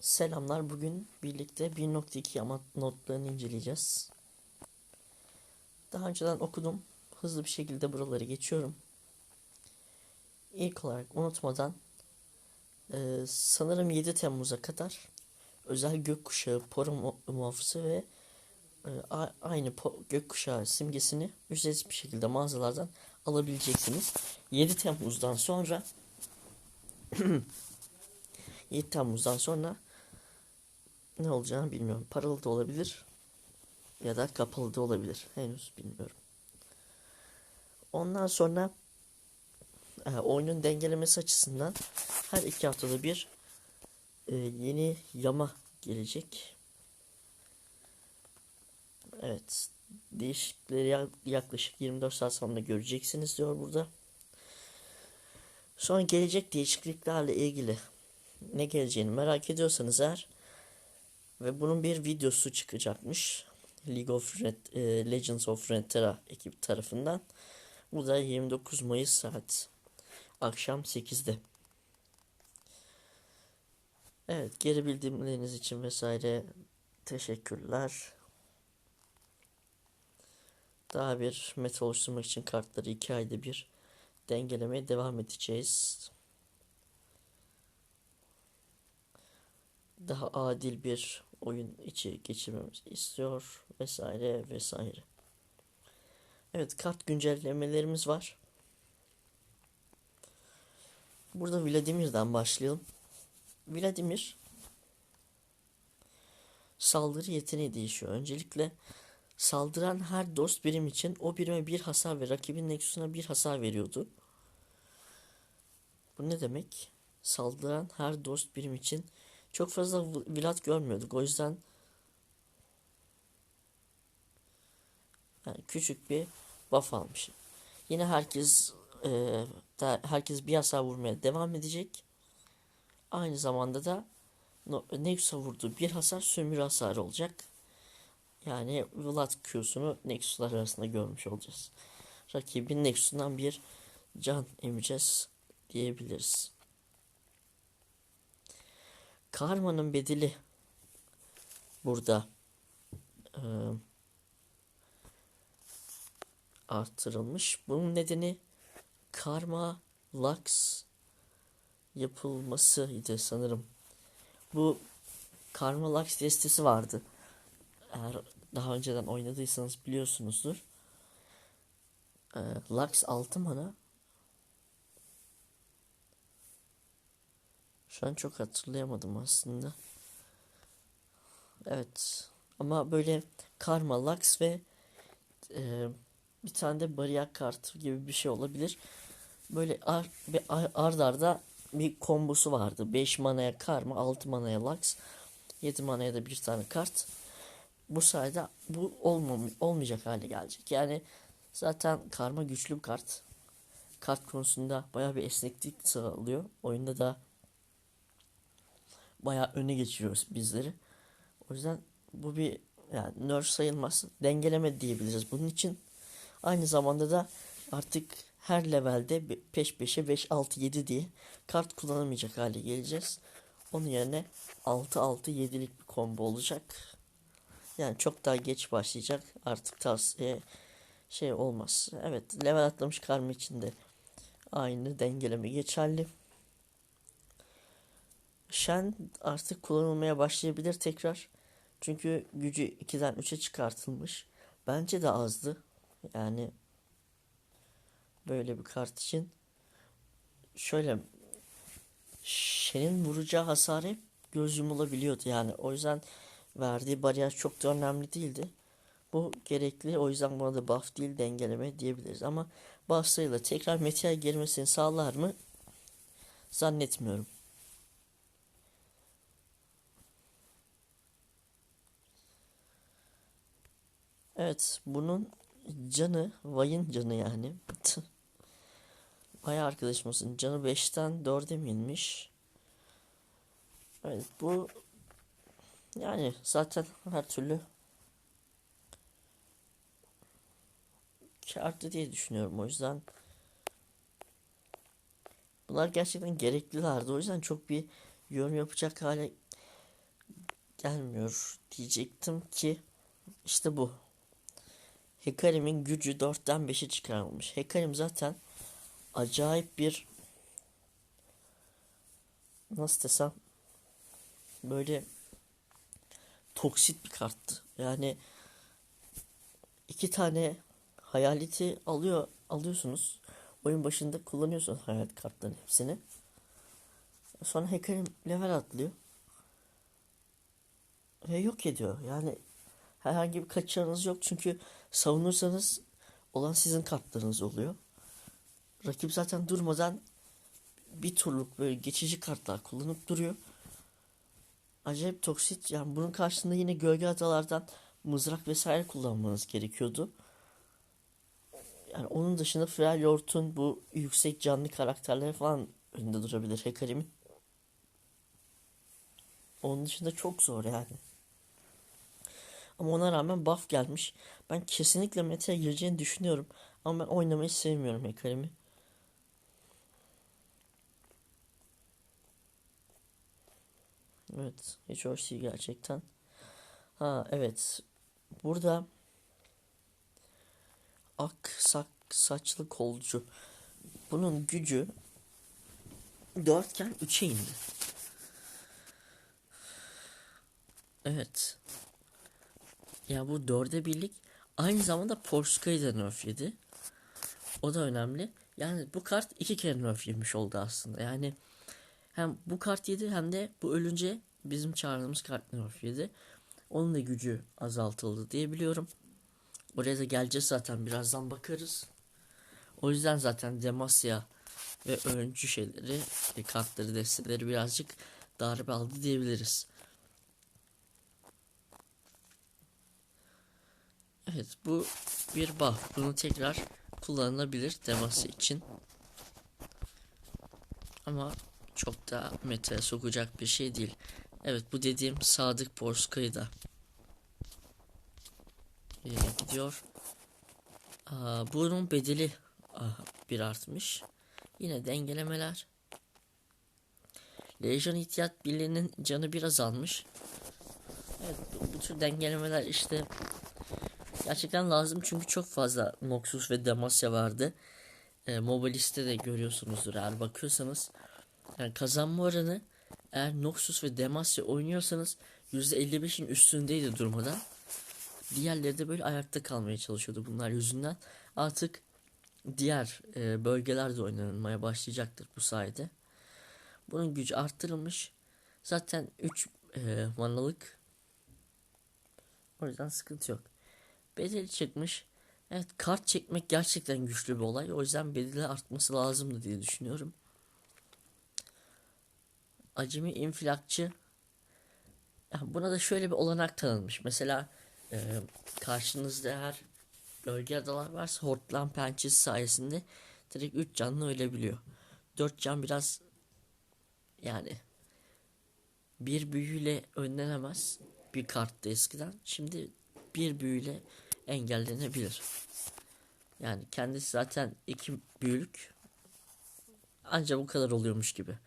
Selamlar. Bugün birlikte 1.2 Yamat notlarını inceleyeceğiz. Daha önceden okudum. Hızlı bir şekilde buraları geçiyorum. İlk olarak unutmadan e, sanırım 7 Temmuz'a kadar özel gökkuşağı poro mu- muhafızı ve e, aynı gökkuşağı simgesini ücretsiz bir şekilde mağazalardan alabileceksiniz. 7 Temmuz'dan sonra 7 Temmuz'dan sonra ne olacağını bilmiyorum. Paralı da olabilir ya da kapalı da olabilir. Henüz bilmiyorum. Ondan sonra e, oyunun dengelemesi açısından her iki haftada bir e, yeni yama gelecek. Evet. Değişiklikleri ya- yaklaşık 24 saat sonra göreceksiniz diyor burada. Sonra gelecek değişikliklerle ilgili ne geleceğini merak ediyorsanız eğer ve bunun bir videosu çıkacakmış. League of Red, e, Legends of Runeterra ekip tarafından. Bu da 29 Mayıs saat akşam 8'de. Evet, geri bildirimleriniz için vesaire teşekkürler. Daha bir meta oluşturmak için kartları 2 ayda bir dengelemeye devam edeceğiz. Daha adil bir oyun içi geçirmemizi istiyor vesaire vesaire. Evet kart güncellemelerimiz var. Burada Vladimir'den başlayalım. Vladimir saldırı yeteneği değişiyor. Öncelikle saldıran her dost birim için o birime bir hasar ve rakibin nexusuna bir hasar veriyordu. Bu ne demek? Saldıran her dost birim için çok fazla Vlad görmüyorduk. O yüzden yani küçük bir buff almış. Yine herkes e, da, herkes bir hasar vurmaya devam edecek. Aynı zamanda da no, Nexus'a vurduğu bir hasar sömürü hasarı olacak. Yani Vlad Q'sunu Nexus'lar arasında görmüş olacağız. Rakibin Nexus'undan bir can emeceğiz diyebiliriz. Karma'nın bedeli burada e, artırılmış. Bunun nedeni Karma Lux yapılmasıydı sanırım. Bu Karma Lux destesi vardı. Eğer daha önceden oynadıysanız biliyorsunuzdur. E, Lux 6 mana Şu an çok hatırlayamadım aslında. Evet. Ama böyle Karma, Lux ve e, bir tane de bariyer kartı gibi bir şey olabilir. Böyle ar, bir ar- ard arda bir kombosu vardı. 5 manaya Karma, 6 manaya Lux, 7 manaya da bir tane kart. Bu sayede bu olmam olmayacak hale gelecek. Yani zaten Karma güçlü bir kart. Kart konusunda bayağı bir esneklik sağlıyor. Oyunda da bayağı öne geçiriyoruz bizleri. O yüzden bu bir yani nerf sayılmaz. Dengeleme diyebiliriz bunun için. Aynı zamanda da artık her levelde peş peşe 5 6 7 diye kart kullanamayacak hale geleceğiz. Onun yerine 6 6 7'lik bir combo olacak. Yani çok daha geç başlayacak. Artık tavsiye şey olmaz. Evet, level atlamış karma için de aynı dengeleme geçerli. Shen artık kullanılmaya başlayabilir tekrar. Çünkü gücü 2'den 3'e çıkartılmış. Bence de azdı. Yani böyle bir kart için. Şöyle Shen'in vuracağı hasar hep göz yumulabiliyordu yani. O yüzden verdiği bariyer çok da önemli değildi. Bu gerekli. O yüzden buna da buff değil dengeleme diyebiliriz. Ama buff'larıyla tekrar meteor girmesini sağlar mı? Zannetmiyorum. Evet, bunun canı, Vay'ın canı yani. Vay arkadaşımızın canı 5'ten 4'e mi inmiş? Evet, bu yani zaten her türlü kârdı diye düşünüyorum. O yüzden bunlar gerçekten gereklilerdi. O yüzden çok bir yorum yapacak hale gelmiyor diyecektim ki işte bu. Hekarim'in gücü 4'ten 5'e çıkarılmış. Hekarim zaten acayip bir nasıl desem böyle toksit bir karttı. Yani iki tane hayaleti alıyor alıyorsunuz. Oyun başında kullanıyorsunuz hayalet kartların hepsini. Sonra Hekarim level atlıyor. Ve yok ediyor. Yani herhangi bir kaçarınız yok. Çünkü savunursanız olan sizin kartlarınız oluyor. Rakip zaten durmadan bir turluk böyle geçici kartlar kullanıp duruyor. Acayip toksit. Yani bunun karşısında yine gölge adalardan mızrak vesaire kullanmanız gerekiyordu. Yani onun dışında Freljord'un bu yüksek canlı karakterleri falan önünde durabilir Hekarim'in. Onun dışında çok zor yani. Ama ona rağmen buff gelmiş. Ben kesinlikle meta'ya gireceğini düşünüyorum. Ama ben oynamayı sevmiyorum Hekarim'i. Evet. Hiç hoş değil gerçekten. Ha evet. Burada ak sak, saçlı kolcu. Bunun gücü 4 iken 3'e indi. Evet. Ya bu dörde birlik aynı zamanda Porska'yı da nerfledi. O da önemli. Yani bu kart iki kere nerf yemiş oldu aslında. Yani hem bu kart yedi hem de bu ölünce bizim çağırdığımız kart nerf yedi. Onun da gücü azaltıldı diye biliyorum. Oraya da geleceğiz zaten birazdan bakarız. O yüzden zaten Demacia ve öncü şeyleri, e, kartları, desteleri birazcık darbe aldı diyebiliriz. Evet bu bir buff. Bunu tekrar kullanılabilir Demacia için. Ama çok da meta'ya sokacak bir şey değil. Evet bu dediğim Sadık Porska'yı da yere gidiyor. Aa, bunun bedeli aha, bir artmış. Yine dengelemeler. Legion ihtiyat birliğinin canı biraz almış. Evet bu, bu tür dengelemeler işte gerçekten lazım çünkü çok fazla Noxus ve Demacia vardı. E, Mobilis'te de görüyorsunuzdur eğer bakıyorsanız. Yani kazanma oranı eğer Noxus ve Demacia oynuyorsanız %55'in üstündeydi durmadan. Diğerleri de böyle ayakta kalmaya çalışıyordu bunlar yüzünden. Artık diğer e, bölgelerde oynanmaya başlayacaktır bu sayede. Bunun gücü arttırılmış. Zaten 3 e, manalık. O yüzden sıkıntı yok. Bedeli çıkmış. Evet kart çekmek gerçekten güçlü bir olay. O yüzden bedeli artması lazımdı diye düşünüyorum. Acemi infilakçı. Buna da şöyle bir olanak tanınmış. Mesela e, karşınızda eğer bölge adalar varsa hortlan pençesi sayesinde direkt 3 canlı ölebiliyor. 4 can biraz yani bir büyüyle önlenemez bir karttı eskiden. Şimdi bir büyüyle engellenebilir. Yani kendisi zaten iki büyülük ancak bu kadar oluyormuş gibi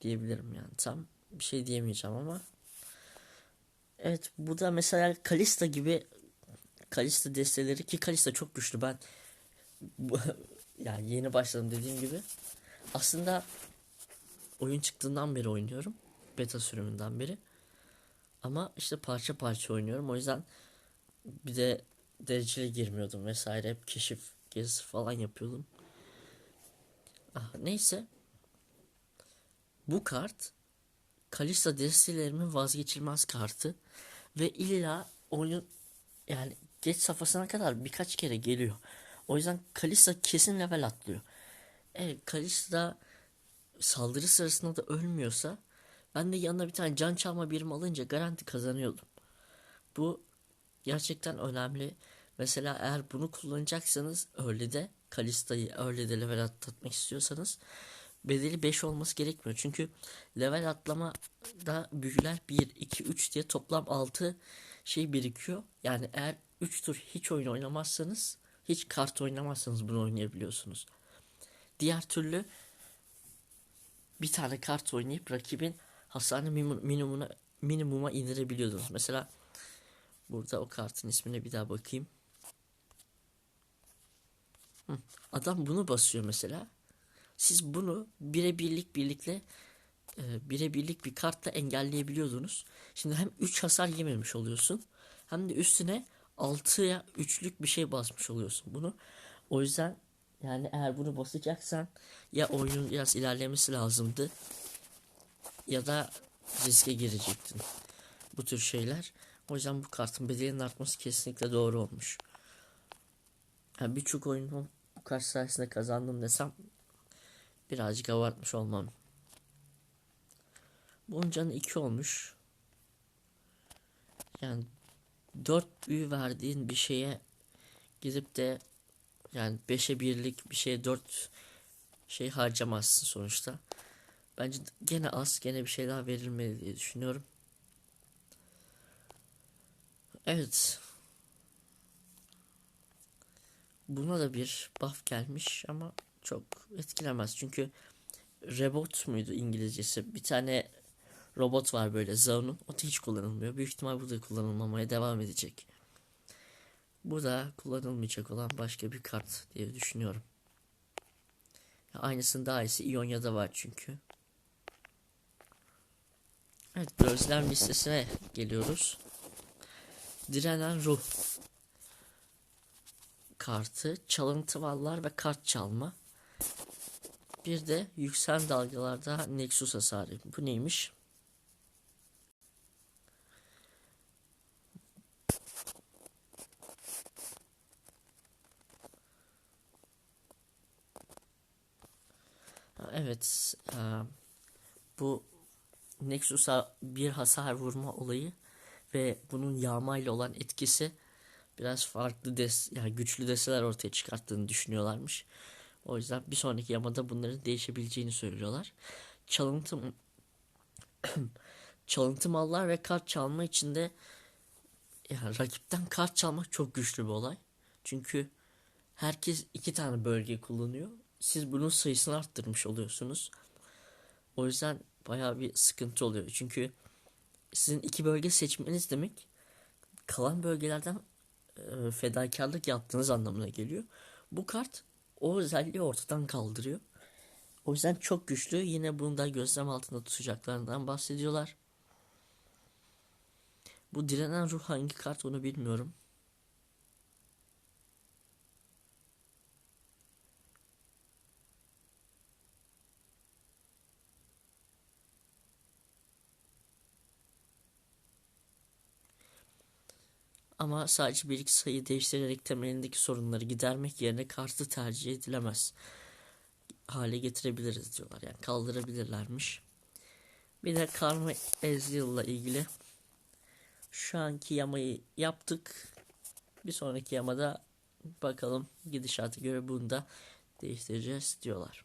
diyebilirim yani. Tam bir şey diyemeyeceğim ama. Evet bu da mesela Kalista gibi Kalista desteleri ki Kalista çok güçlü. Ben yani yeni başladım dediğim gibi. Aslında oyun çıktığından beri oynuyorum. Beta sürümünden beri ama işte parça parça oynuyorum o yüzden bir de dereceli girmiyordum vesaire hep keşif gezisi falan yapıyordum ah, neyse bu kart Kalista destelerimin vazgeçilmez kartı ve illa oyun yani geç safhasına kadar birkaç kere geliyor. O yüzden Kalista kesin level atlıyor. Evet Kalista saldırı sırasında da ölmüyorsa ben de yanına bir tane can çalma birim alınca garanti kazanıyordum. Bu gerçekten önemli. Mesela eğer bunu kullanacaksanız öyle de Kalista'yı öyle de level atlatmak istiyorsanız bedeli 5 olması gerekmiyor. Çünkü level atlama da büyüler 1, 2, 3 diye toplam 6 şey birikiyor. Yani eğer 3 tur hiç oyun oynamazsanız hiç kart oynamazsanız bunu oynayabiliyorsunuz. Diğer türlü bir tane kart oynayıp rakibin hasarını minimumuna minimuma indirebiliyordunuz. Mesela burada o kartın ismine bir daha bakayım. Adam bunu basıyor mesela. Siz bunu birebirlik birlikle e, birebirlik bir kartla engelleyebiliyordunuz. Şimdi hem 3 hasar yememiş oluyorsun hem de üstüne 6'ya 3'lük bir şey basmış oluyorsun bunu. O yüzden yani eğer bunu basacaksan ya oyunun biraz ilerlemesi lazımdı ya da riske girecektin. Bu tür şeyler. O yüzden bu kartın bedelinin artması kesinlikle doğru olmuş. Yani birçok oyunu bu kart sayesinde kazandım desem birazcık abartmış olmam. Bunun canı 2 olmuş. Yani 4 büyü verdiğin bir şeye gidip de yani 5'e birlik bir şeye 4 şey harcamazsın sonuçta. Bence gene az gene bir şey daha verilmeli diye düşünüyorum. Evet. Buna da bir buff gelmiş ama çok etkilemez. Çünkü robot muydu İngilizcesi? Bir tane robot var böyle Zaun'un. O da hiç kullanılmıyor. Büyük ihtimal bu da kullanılmamaya devam edecek. Bu da kullanılmayacak olan başka bir kart diye düşünüyorum. Aynısının daha iyisi İonya'da var çünkü. Evet gözlem listesine geliyoruz. Direnen ruh kartı, çalıntı vallar ve kart çalma. Bir de yükselen dalgalarda Nexus hasarı. Bu neymiş? Evet, bu Nexus'a bir hasar vurma olayı ve bunun yağmayla olan etkisi biraz farklı des yani güçlü deseler ortaya çıkarttığını düşünüyorlarmış. O yüzden bir sonraki yamada bunların değişebileceğini söylüyorlar. Çalıntı çalıntı mallar ve kart çalma içinde yani rakipten kart çalmak çok güçlü bir olay. Çünkü herkes iki tane bölge kullanıyor. Siz bunun sayısını arttırmış oluyorsunuz. O yüzden bayağı bir sıkıntı oluyor. Çünkü sizin iki bölge seçmeniz demek kalan bölgelerden e, fedakarlık yaptığınız anlamına geliyor. Bu kart o özelliği ortadan kaldırıyor. O yüzden çok güçlü. Yine bunu da gözlem altında tutacaklarından bahsediyorlar. Bu direnen ruh hangi kart onu bilmiyorum. Ama sadece bir iki sayı değiştirerek temelindeki sorunları gidermek yerine kartı tercih edilemez hale getirebiliriz diyorlar. Yani kaldırabilirlermiş. Bir de Karma Ezreal'la ilgili şu anki yamayı yaptık. Bir sonraki yamada bakalım gidişatı göre bunu da değiştireceğiz diyorlar.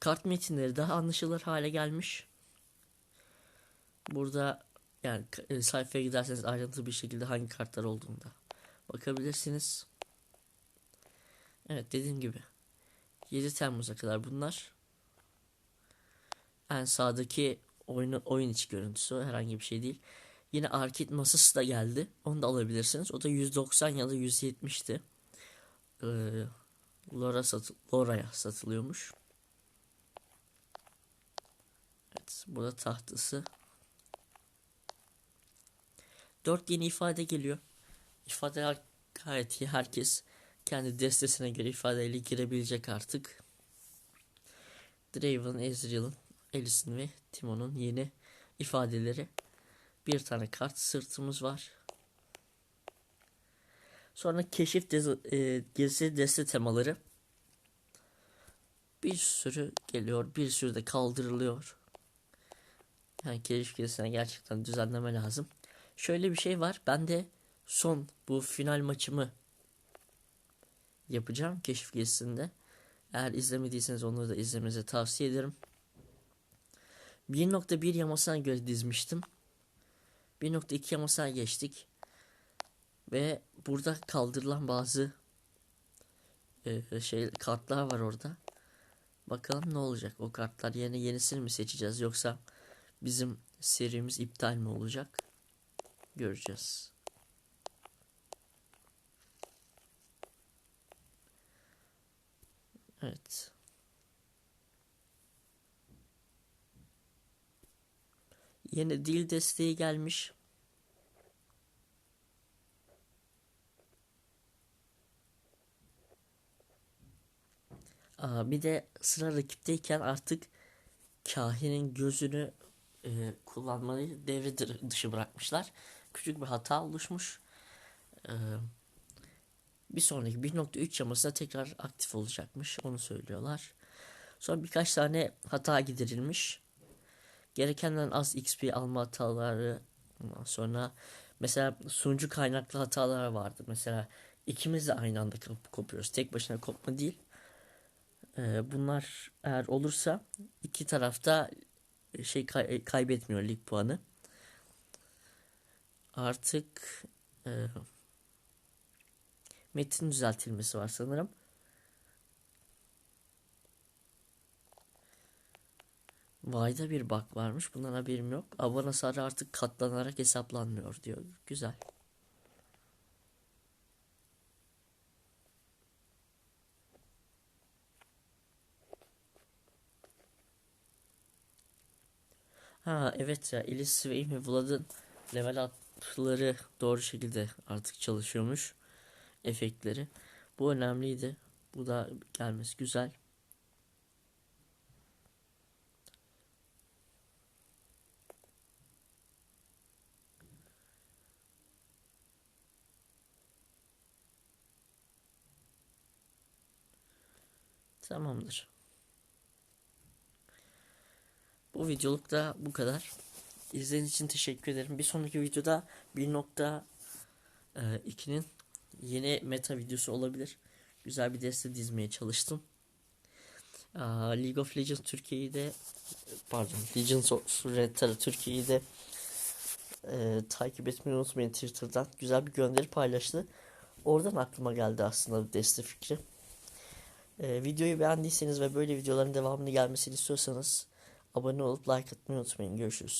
Kart metinleri daha anlaşılır hale gelmiş. Burada yani e, sayfaya giderseniz ayrıntılı bir şekilde hangi kartlar olduğunda bakabilirsiniz. Evet dediğim gibi 7 Temmuz'a kadar bunlar. En sağdaki oyun, oyun içi görüntüsü herhangi bir şey değil. Yine Arcade masası da geldi. Onu da alabilirsiniz. O da 190 ya da 170'ti. Ee, Lora satı, Lora'ya satılıyormuş. Evet, burada tahtası. 4 yeni ifade geliyor. İfadeler gayet iyi. Herkes kendi destesine göre ifadeyle girebilecek artık. Draven, Ezreal'ın, Elis'in ve Timon'un yeni ifadeleri. Bir tane kart sırtımız var. Sonra keşif e, gezi deste temaları. Bir sürü geliyor. Bir sürü de kaldırılıyor. Yani keşif gezisine gerçekten düzenleme lazım. Şöyle bir şey var. Ben de son bu final maçımı yapacağım keşif gezisinde. Eğer izlemediyseniz onları da izlemenizi tavsiye ederim. 1.1 yamasına göre dizmiştim. 1.2 yamasına geçtik. Ve burada kaldırılan bazı e, şey kartlar var orada. Bakalım ne olacak o kartlar yerine yenisini mi seçeceğiz yoksa bizim serimiz iptal mi olacak? Göreceğiz. Evet. Yine dil desteği gelmiş. Aa, bir de sıra rakipteyken artık kahinin gözünü e, kullanmayı devre dı- dışı bırakmışlar. Küçük bir hata oluşmuş. Ee, bir sonraki 1.3 yamasında tekrar aktif olacakmış. Onu söylüyorlar. Sonra birkaç tane hata giderilmiş. Gerekenden az XP alma hataları ondan sonra mesela sunucu kaynaklı hatalar vardı. Mesela ikimiz de aynı anda kop- kopuyoruz. Tek başına kopma değil. Ee, bunlar eğer olursa iki tarafta şey kay- kaybetmiyor lig puanı. Artık e, metin düzeltilmesi var sanırım. Vayda bir bug varmış. Bundan haberim yok. Abone hasarı artık katlanarak hesaplanmıyor diyor. Güzel. Ha evet ya Elis ve Vlad'ın level atları doğru şekilde artık çalışıyormuş. Efektleri. Bu önemliydi. Bu da gelmesi güzel. Tamamdır. Bu videoluk da bu kadar. İzlediğiniz için teşekkür ederim. Bir sonraki videoda 1.2'nin yeni meta videosu olabilir. Güzel bir deste dizmeye çalıştım. League of Legends Türkiye'yi de pardon Legends of Runeterra Türkiye'yi de e, takip etmeyi unutmayın Twitter'dan. Güzel bir gönderi paylaştı. Oradan aklıma geldi aslında deste fikri. E, videoyu beğendiyseniz ve böyle videoların devamını gelmesini istiyorsanız abone olup like atmayı unutmayın. Görüşürüz.